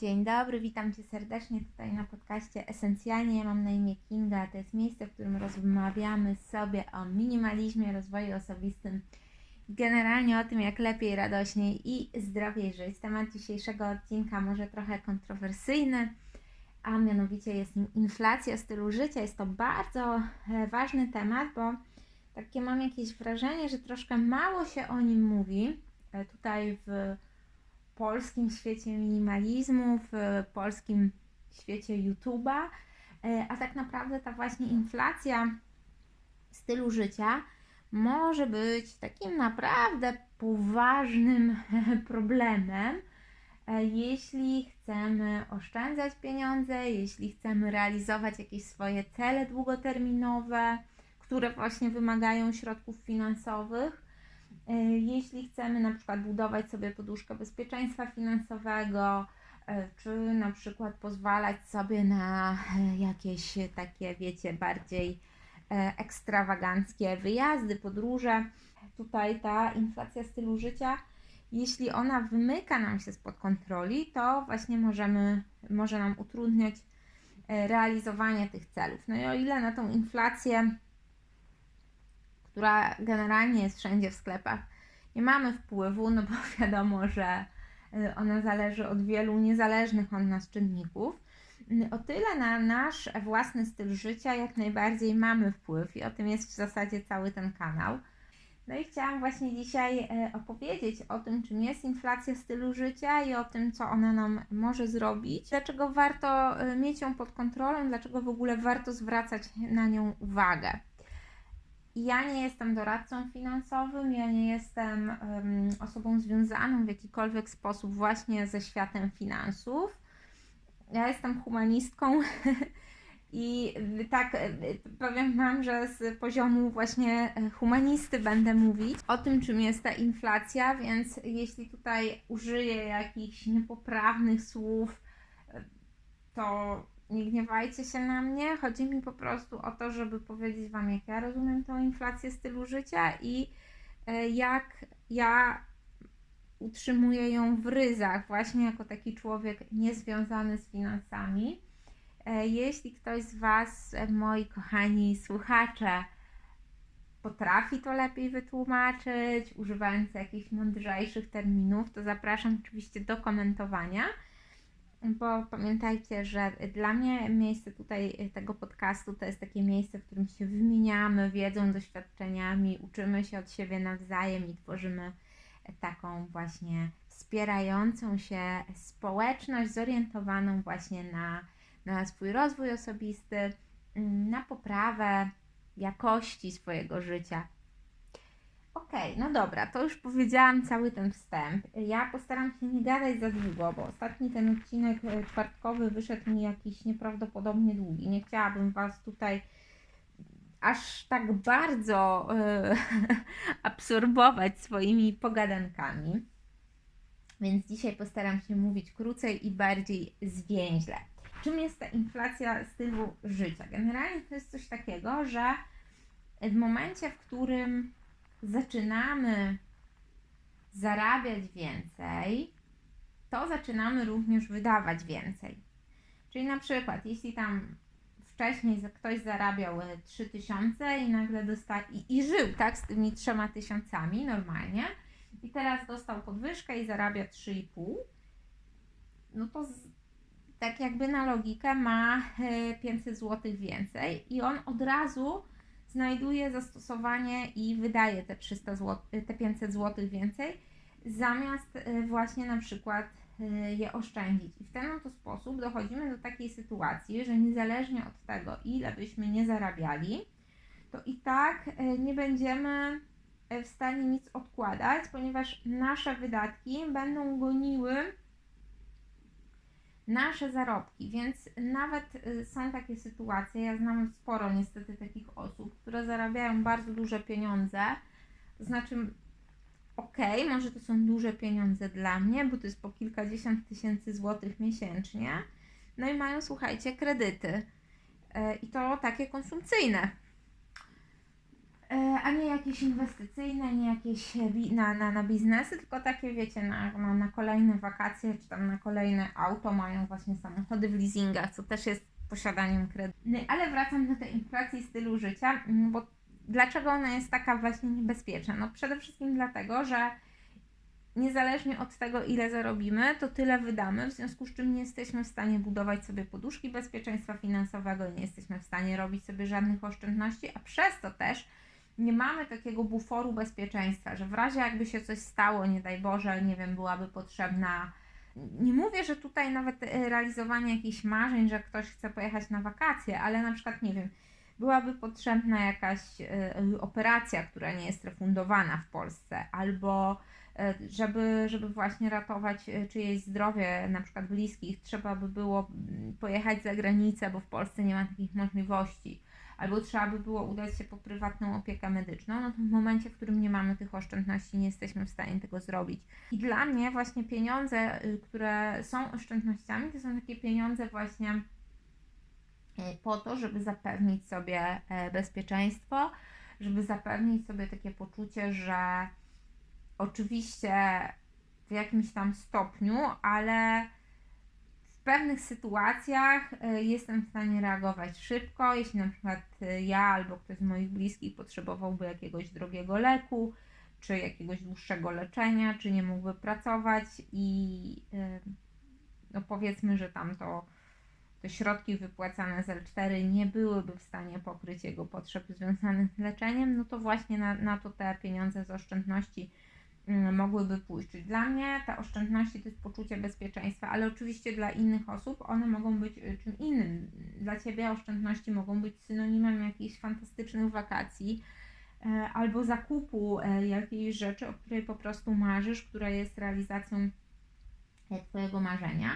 Dzień dobry, witam Cię serdecznie tutaj na podcaście Esencjalnie. Ja mam na imię Kinga. To jest miejsce, w którym rozmawiamy sobie o minimalizmie, rozwoju osobistym, generalnie o tym, jak lepiej, radośniej i zdrowiej żyć. Temat dzisiejszego odcinka może trochę kontrowersyjny, a mianowicie jest nim inflacja stylu życia. Jest to bardzo e, ważny temat, bo takie mam jakieś wrażenie, że troszkę mało się o nim mówi e, tutaj w polskim świecie minimalizmu, w polskim świecie YouTube'a, e, a tak naprawdę ta właśnie inflacja stylu życia może być takim naprawdę poważnym problemem, e, jeśli chcemy oszczędzać pieniądze, jeśli chcemy realizować jakieś swoje cele długoterminowe, które właśnie wymagają środków finansowych jeśli chcemy na przykład budować sobie poduszkę bezpieczeństwa finansowego, e, czy na przykład pozwalać sobie na e, jakieś takie, wiecie, bardziej ekstrawaganckie wyjazdy, podróże. Tutaj ta inflacja stylu życia, jeśli ona wymyka nam się spod kontroli, to właśnie możemy, może nam utrudniać realizowanie tych celów. No i o ile na tą inflację która generalnie jest wszędzie w sklepach, nie mamy wpływu, no bo wiadomo, że y, ona zależy od wielu niezależnych od nas czynników. O tyle na nasz własny styl życia jak najbardziej mamy wpływ i o tym jest w zasadzie cały ten kanał. No i chciałam właśnie dzisiaj e, opowiedzieć o tym, czym jest inflacja stylu życia i o tym, co ona nam może zrobić, dlaczego warto mieć ją pod kontrolą, dlaczego w ogóle warto zwracać na nią uwagę. Ja nie jestem doradcą finansowym, ja nie jestem um, osobą związaną w jakikolwiek sposób właśnie ze światem finansów. Ja jestem humanistką i tak powiem Wam, że z poziomu właśnie humanisty będę mówić o tym, czym jest ta inflacja, więc jeśli tutaj użyję jakichś niepoprawnych słów, to nie gniewajcie się na mnie. Chodzi mi po prostu o to, żeby powiedzieć Wam, jak ja rozumiem tą inflację stylu życia i e, jak ja utrzymuję ją w ryzach, właśnie jako taki człowiek niezwiązany z finansami. E, jeśli ktoś z Was, e, moi kochani słuchacze, potrafi to lepiej wytłumaczyć, używając jakichś mądrzejszych terminów, to zapraszam oczywiście do komentowania bo pamiętajcie, że dla mnie miejsce tutaj tego podcastu to jest takie miejsce, w którym się wymieniamy wiedzą, doświadczeniami, uczymy się od siebie nawzajem i tworzymy taką właśnie wspierającą się społeczność, zorientowaną właśnie na, na swój rozwój osobisty, na poprawę jakości swojego życia, Okej, okay, no dobra, to już powiedziałam cały ten wstęp. Ja postaram się nie gadać za długo, bo ostatni ten odcinek e, czwartkowy wyszedł mi jakiś nieprawdopodobnie długi. Nie chciałabym Was tutaj aż tak bardzo e, absorbować swoimi pogadankami. Więc dzisiaj postaram się mówić krócej i bardziej zwięźle. Czym jest ta inflacja stylu życia? Generalnie to jest coś takiego, że w momencie, w którym zaczynamy zarabiać więcej, to zaczynamy również wydawać więcej. Czyli na przykład, jeśli tam wcześniej ktoś zarabiał 3000 i nagle dostał i, i żył tak z tymi trzema tysiącami normalnie i teraz dostał podwyżkę i zarabia 3,5, no to z, tak jakby na logikę ma 500 e, zł więcej i on od razu znajduje zastosowanie i wydaje te 300 zł, te 500 zł więcej, zamiast y, właśnie na przykład y, je oszczędzić. I w ten oto sposób dochodzimy do takiej sytuacji, że niezależnie od tego, ile byśmy nie zarabiali, to i tak y, nie będziemy w stanie nic odkładać, ponieważ nasze wydatki będą goniły nasze zarobki, więc nawet y, są takie sytuacje, ja znam sporo niestety takich osób, które zarabiają bardzo duże pieniądze, to znaczy okay, może to są duże pieniądze dla mnie, bo to jest po kilkadziesiąt tysięcy złotych miesięcznie, no i mają, słuchajcie, kredyty y, i to takie konsumpcyjne. E, a nie jakieś inwestycyjne, nie jakieś na, na, na biznesy, tylko takie wiecie, na, na, na kolejne wakacje, czy tam na kolejne auto mają właśnie samochody w leasingach, co też jest posiadaniem kredytu. No, Ale wracam do tej inflacji stylu życia, mm, bo dlaczego ona jest taka właśnie niebezpieczna? No przede wszystkim dlatego, że niezależnie od tego, ile zarobimy, to tyle wydamy, w związku z czym nie jesteśmy w stanie budować sobie poduszki bezpieczeństwa finansowego, nie jesteśmy w stanie robić sobie żadnych oszczędności, a przez to też nie mamy takiego buforu bezpieczeństwa, że w razie jakby się coś stało, nie daj Boże, nie wiem, byłaby potrzebna. Nie mówię, że tutaj nawet e, realizowanie jakichś marzeń, że ktoś chce pojechać na wakacje, ale na przykład, nie wiem, byłaby potrzebna jakaś e, operacja, która nie jest refundowana w Polsce, albo e, żeby, żeby właśnie ratować czyjeś zdrowie, na przykład bliskich, trzeba by było mm, pojechać za granicę, bo w Polsce nie ma takich możliwości, albo trzeba by było udać się po prywatną opiekę medyczną, no to w momencie, w którym nie mamy tych oszczędności, nie jesteśmy w stanie tego zrobić. I dla mnie właśnie pieniądze, y, które są oszczędnościami, to są takie pieniądze właśnie e, po to, żeby zapewnić sobie e, bezpieczeństwo, żeby zapewnić sobie takie poczucie, że oczywiście w jakimś tam stopniu, ale pewnych sytuacjach y, jestem w stanie reagować szybko, jeśli na przykład y, ja albo ktoś z moich bliskich potrzebowałby jakiegoś drogiego leku, czy jakiegoś dłuższego leczenia, czy nie mógłby pracować i y, no powiedzmy, że tam to te środki wypłacane z L4 nie byłyby w stanie pokryć jego potrzeb związanych z leczeniem, no to właśnie na, na to te pieniądze z oszczędności mogłyby pójść. Czyli dla mnie te oszczędności to jest poczucie bezpieczeństwa, ale oczywiście dla innych osób one mogą być y, czym innym. Dla Ciebie oszczędności mogą być synonimem jakichś fantastycznych wakacji e, albo zakupu jakiejś rzeczy, o której po prostu marzysz, która jest realizacją Twojego marzenia.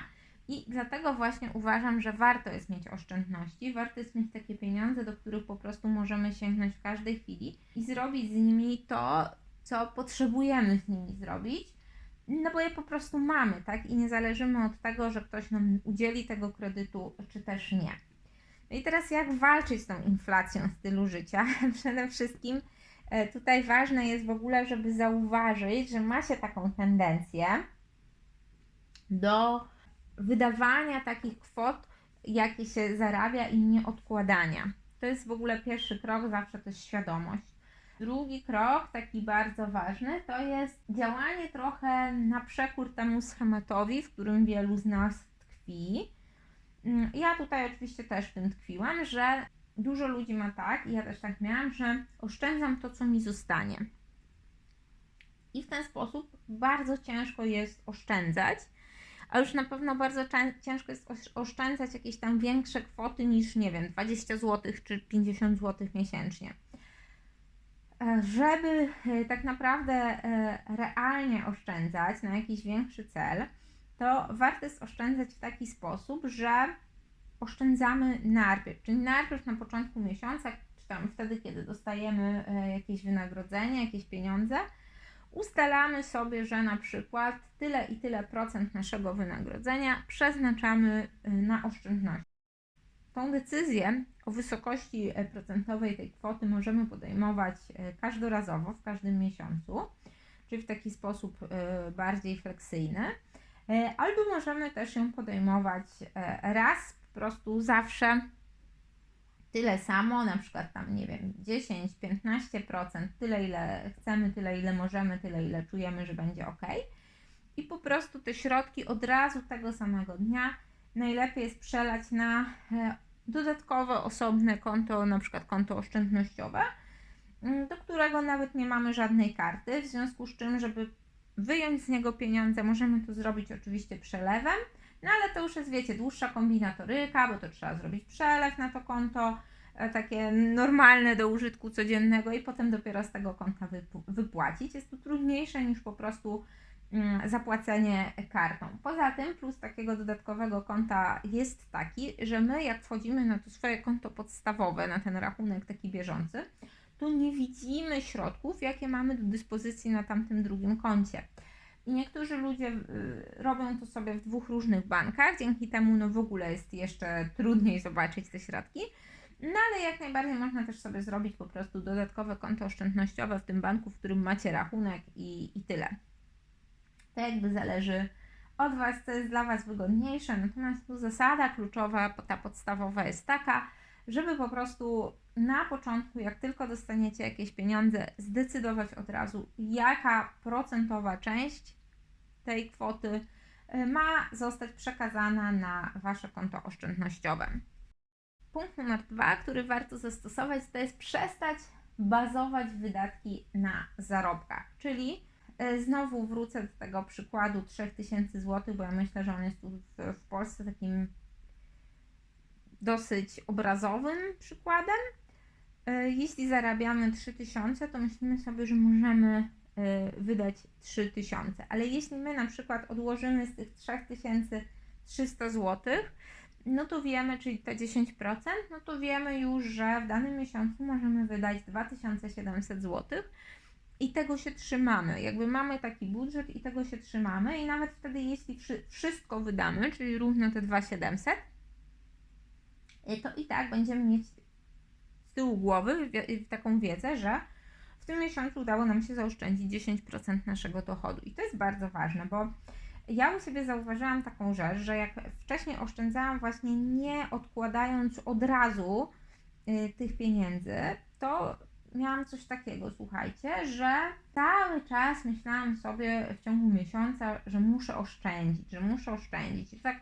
I dlatego właśnie uważam, że warto jest mieć oszczędności, warto jest mieć takie pieniądze, do których po prostu możemy sięgnąć w każdej chwili i zrobić z nimi to, co potrzebujemy z nimi zrobić, no bo je po prostu mamy, tak? I nie zależymy od tego, że ktoś nam udzieli tego kredytu, czy też nie. No i teraz jak walczyć z tą inflacją stylu życia? Przede wszystkim e, tutaj ważne jest w ogóle, żeby zauważyć, że ma się taką tendencję do wydawania takich kwot, jakie się zarabia i nie odkładania. To jest w ogóle pierwszy krok, zawsze to jest świadomość. Drugi krok, taki bardzo ważny, to jest działanie trochę na przekór temu schematowi, w którym wielu z nas tkwi. Mm, Ja tutaj oczywiście też w tym tkwiłam, że dużo ludzi ma tak, i ja też tak miałam, że oszczędzam to, co mi zostanie. I w ten sposób bardzo ciężko jest oszczędzać, a już na pewno bardzo ciężko jest osz- oszczędzać jakieś tam większe kwoty niż, nie wiem, 20 zł czy 50 zł miesięcznie. E, Żeby e, tak naprawdę e, realnie oszczędzać na jakiś większy cel, to warto jest oszczędzać w taki sposób, że oszczędzamy najpierw, czyli najpierw na początku miesiąca, czy tam wtedy, kiedy dostajemy jakieś wynagrodzenie, jakieś pieniądze, ustalamy sobie, że na przykład tyle i tyle procent naszego wynagrodzenia przeznaczamy na oszczędności. Tą decyzję o wysokości e, procentowej tej kwoty możemy podejmować e, każdorazowo, w każdym miesiącu, czyli w taki sposób e, bardziej fleksyjny, albo możemy też ją podejmować raz, po prostu zawsze tyle samo, na przykład tam, nie wiem, 10-15%, tyle ile chcemy, tyle ile możemy, tyle ile czujemy, że będzie ok. I po prostu te środki od razu tego samego dnia najlepiej jest przelać na dodatkowe, osobne konto, na przykład konto oszczędnościowe, mm, do którego nawet nie mamy żadnej karty, w związku z czym, żeby wyjąć z niego pieniądze, możemy to zrobić oczywiście przelewem, no ale to już jest, wiecie, dłuższa kombinatoryka, bo to trzeba zrobić przelew na to konto, e, takie normalne do użytku codziennego i potem dopiero z tego konta wypłacić. Jest to trudniejsze niż po prostu zapłacenie kartą. Poza tym plus takiego dodatkowego konta jest taki, że my jak wchodzimy na to swoje konto podstawowe, na ten rachunek taki bieżący, to nie widzimy środków, jakie mamy do dyspozycji na tamtym drugim koncie. I niektórzy ludzie y, robią to sobie w dwóch różnych bankach, dzięki temu no w ogóle jest jeszcze trudniej zobaczyć te środki. No ale jak najbardziej można też sobie zrobić po prostu dodatkowe konto oszczędnościowe w tym banku, w którym macie rachunek i, i tyle. To jakby zależy od Was, co jest dla Was wygodniejsze. Natomiast tu zasada kluczowa, ta podstawowa jest taka, żeby po prostu na początku, jak tylko dostaniecie jakieś pieniądze, zdecydować od razu, jaka procentowa część tej kwoty y, ma zostać przekazana na Wasze konto oszczędnościowe. Punkt numer dwa, który warto zastosować, to jest przestać bazować wydatki na zarobkach. Czyli znowu wrócę do tego przykładu 3000 zł, bo ja myślę, że on jest tu w, Polsce takim dosyć obrazowym przykładem. E, jeśli zarabiamy 3000, to myślimy sobie, że możemy e, wydać 3000, ale jeśli my na przykład odłożymy z tych 3300 zł, no to wiemy, czyli te 10%, no to wiemy już, że w danym miesiącu możemy wydać 2700 zł i tego się trzymamy. Jakby mamy taki budżet i tego się trzymamy i nawet wtedy, jeśli wszystko wydamy, czyli równo te 2700, Y, to i tak będziemy mieć z tyłu głowy taką wiedzę, że w tym miesiącu udało nam się zaoszczędzić 10% naszego dochodu. I to jest bardzo ważne, bo ja u siebie zauważyłam taką rzecz, że jak wcześniej oszczędzałam właśnie nie odkładając od razu y, tych pieniędzy, to miałam coś takiego, słuchajcie, że cały czas myślałam sobie w ciągu miesiąca, że muszę oszczędzić, że muszę oszczędzić. I tak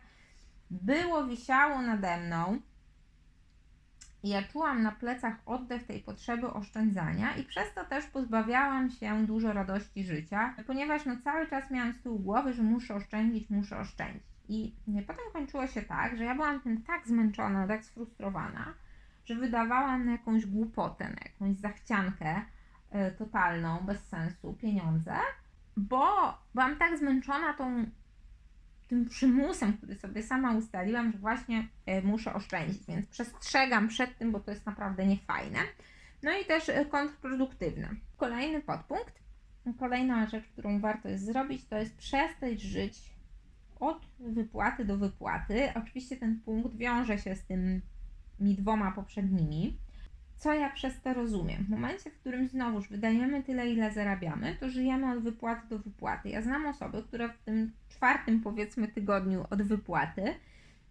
było, wisiało nade mną. I ja czułam na plecach oddech tej potrzeby oszczędzania i przez to też pozbawiałam się dużo radości życia, ponieważ no cały czas miałam z tyłu głowy, że muszę oszczędzić, muszę oszczędzić. I potem kończyło się tak, że ja byłam tym tak zmęczona, tak sfrustrowana, że wydawałam na jakąś głupotę, na jakąś zachciankę y, totalną, bez sensu, pieniądze, bo byłam tak zmęczona tą tym przymusem, który sobie sama ustaliłam, że właśnie e, muszę oszczędzić, więc przestrzegam przed tym, bo to jest naprawdę niefajne. No i też e, kontrproduktywne. Kolejny podpunkt, kolejna rzecz, którą warto jest zrobić, to jest przestać żyć od wypłaty do wypłaty. Oczywiście ten punkt wiąże się z tymi dwoma poprzednimi. Co ja przez to rozumiem? W momencie, w którym znowuż wydajemy tyle, ile zarabiamy, to żyjemy od wypłaty do wypłaty. Ja znam osoby, które w tym czwartym, powiedzmy, tygodniu od wypłaty,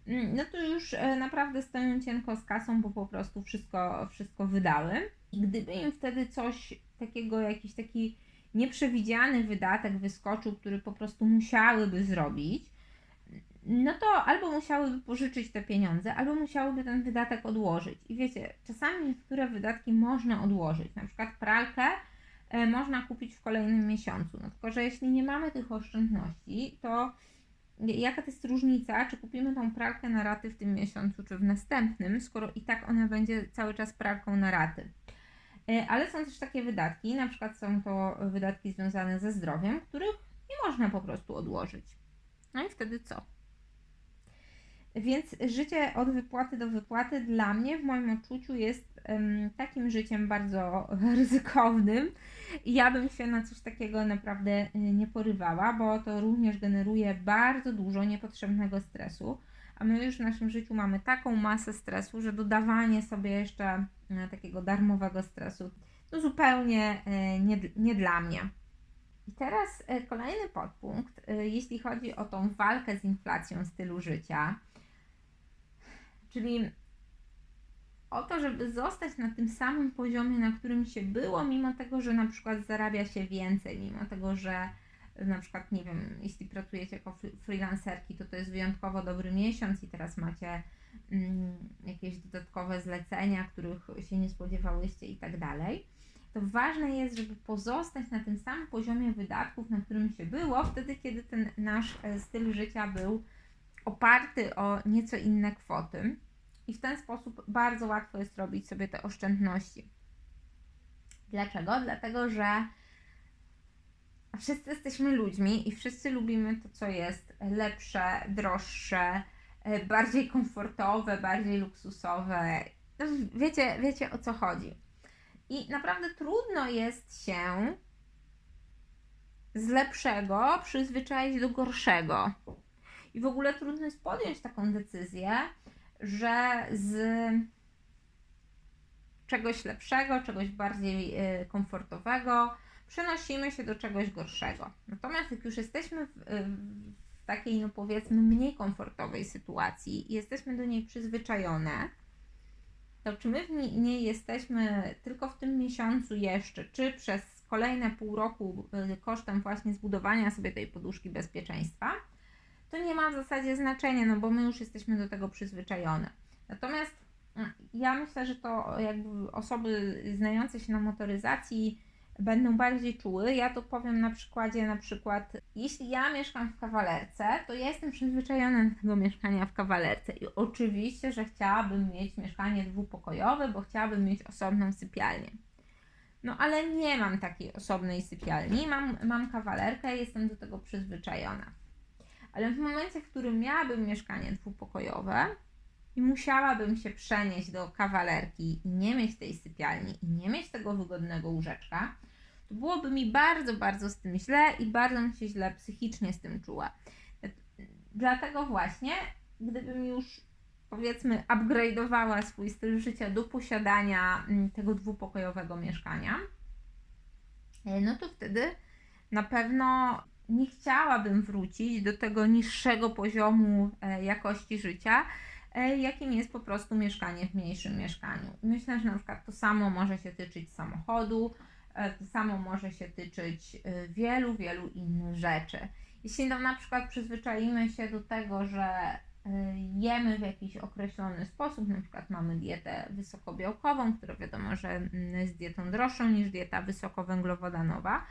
mm, no to już e, naprawdę stoją cienko z kasą, bo po prostu wszystko, wszystko wydały. I gdyby im wtedy coś takiego, jakiś taki nieprzewidziany wydatek wyskoczył, który po prostu musiałyby zrobić, no to albo musiałyby pożyczyć te pieniądze, albo musiałyby ten wydatek odłożyć. I wiecie, czasami niektóre wydatki można odłożyć, na przykład pralkę e, można kupić w kolejnym miesiącu. No tylko, że jeśli nie mamy tych oszczędności, to jaka to jest różnica, czy kupimy tą pralkę na raty w tym miesiącu, czy w następnym, skoro i tak ona będzie cały czas pralką na raty. E, ale są też takie wydatki, na przykład są to wydatki związane ze zdrowiem, których nie można po prostu odłożyć. No i wtedy co? Więc życie od wypłaty do wypłaty dla mnie, w moim odczuciu, jest um, takim życiem bardzo ryzykownym. Ja bym się na coś takiego naprawdę y, nie porywała, bo to również generuje bardzo dużo niepotrzebnego stresu. A my już w naszym życiu mamy taką masę stresu, że dodawanie sobie jeszcze y, takiego darmowego stresu to zupełnie y, nie, nie dla mnie. I teraz kolejny podpunkt, jeśli chodzi o tą walkę z inflacją stylu życia Czyli o to, żeby zostać na tym samym poziomie, na którym się było, mimo tego, że na przykład zarabia się więcej, mimo tego, że na przykład, nie wiem, jeśli pracujecie jako freelancerki, to to jest wyjątkowo dobry miesiąc i teraz macie mm, jakieś dodatkowe zlecenia, których się nie spodziewałyście i tak dalej. To ważne jest, żeby pozostać na tym samym poziomie wydatków, na którym się było, wtedy, kiedy ten nasz e, styl życia był oparty o nieco inne kwoty i w ten sposób bardzo łatwo jest robić sobie te oszczędności. Dlaczego? Dlatego, że wszyscy jesteśmy ludźmi i wszyscy lubimy to, co jest lepsze, droższe, e, bardziej komfortowe, bardziej luksusowe. No, wiecie, wiecie o co chodzi. I naprawdę trudno jest się z lepszego przyzwyczaić do gorszego. I w ogóle trudno jest podjąć taką decyzję, że z czegoś lepszego, czegoś bardziej e, komfortowego, przenosimy się do czegoś gorszego. Natomiast jak już jesteśmy w, e, w takiej, no powiedzmy, mniej komfortowej sytuacji i jesteśmy do niej przyzwyczajone, to czy my w nie- niej jesteśmy tylko w tym miesiącu jeszcze, czy przez kolejne pół roku y, kosztem właśnie zbudowania sobie tej poduszki bezpieczeństwa, to nie ma w zasadzie znaczenia, no bo my już jesteśmy do tego przyzwyczajone. Natomiast mm, ja myślę, że to jakby osoby znające się na motoryzacji będą bardziej czuły. Ja to powiem na przykładzie, na przykład, jeśli ja mieszkam w kawalerce, to ja jestem przyzwyczajona do tego mieszkania w kawalerce i oczywiście, że chciałabym mieć mieszkanie dwupokojowe, bo chciałabym mieć osobną sypialnię. No ale nie mam takiej osobnej sypialni, mam, mam kawalerkę i jestem do tego przyzwyczajona. Ale w momencie, w którym miałabym mieszkanie dwupokojowe i musiałabym się przenieść do kawalerki i nie mieć tej sypialni i nie mieć tego wygodnego łóżeczka, to byłoby mi bardzo, bardzo z tym źle i bardzo bym się źle psychicznie z tym czuła. Dlatego właśnie, gdybym już powiedzmy upgrade'owała swój styl życia do posiadania mm, tego dwupokojowego mieszkania, e, no to wtedy na pewno nie chciałabym wrócić do tego niższego poziomu e, jakości życia, e, jakim jest po prostu mieszkanie w mniejszym mieszkaniu. Myślę, że na przykład to samo może się tyczyć samochodu, e, to samo może się tyczyć wielu, wielu innych rzeczy. Jeśli na przykład przyzwyczaimy się do tego, że jemy w jakiś określony sposób, na przykład mamy dietę wysokobiałkową, która wiadomo, że mm, jest dietą droższą niż dieta wysokowęglowodanowa,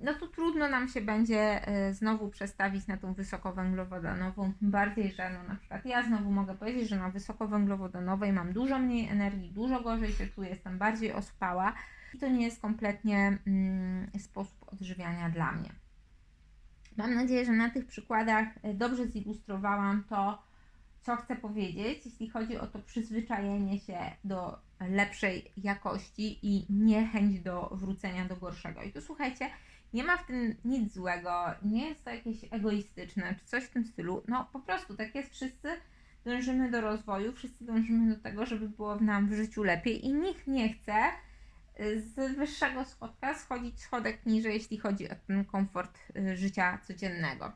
no to trudno nam się będzie y, znowu przestawić na tą wysokowęglowodanową, bardziej, że no na przykład ja znowu mogę powiedzieć, że na wysokowęglowodanowej mam dużo mniej energii, dużo gorzej się czuję, jestem bardziej ospała i to nie jest kompletnie mm, sposób odżywiania dla mnie. Mam nadzieję, że na tych przykładach e, dobrze zilustrowałam to, co chcę powiedzieć, jeśli chodzi o to przyzwyczajenie się do lepszej jakości i niechęć do wrócenia do gorszego. I tu słuchajcie, nie ma w tym nic złego, nie jest to jakieś egoistyczne czy coś w tym stylu. No po prostu tak jest, wszyscy dążymy do rozwoju, wszyscy dążymy do tego, żeby było nam w życiu lepiej i nikt nie chce z wyższego schodka schodzić schodek niżej, jeśli chodzi o ten komfort y, życia codziennego.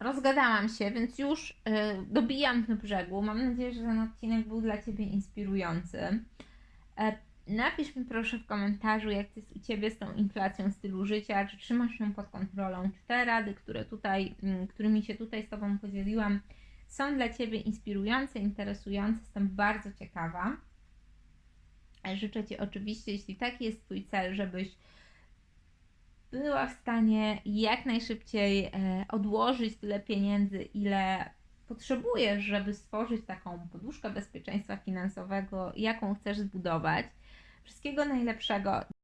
Rozgadałam się, więc już y, dobijam do brzegu. Mam nadzieję, że ten odcinek był dla Ciebie inspirujący. Napisz mi proszę w komentarzu, jak jest u Ciebie z tą inflacją stylu życia, czy trzymasz ją pod kontrolą, czy te rady, które tutaj, mm, którymi się tutaj z Tobą podzieliłam, są dla Ciebie inspirujące, interesujące. Jestem bardzo ciekawa. Życzę Ci oczywiście, jeśli taki jest Twój cel, żebyś była w stanie jak najszybciej e, odłożyć tyle pieniędzy, ile potrzebujesz, żeby stworzyć taką poduszkę bezpieczeństwa finansowego, jaką chcesz zbudować. Wszystkiego najlepszego.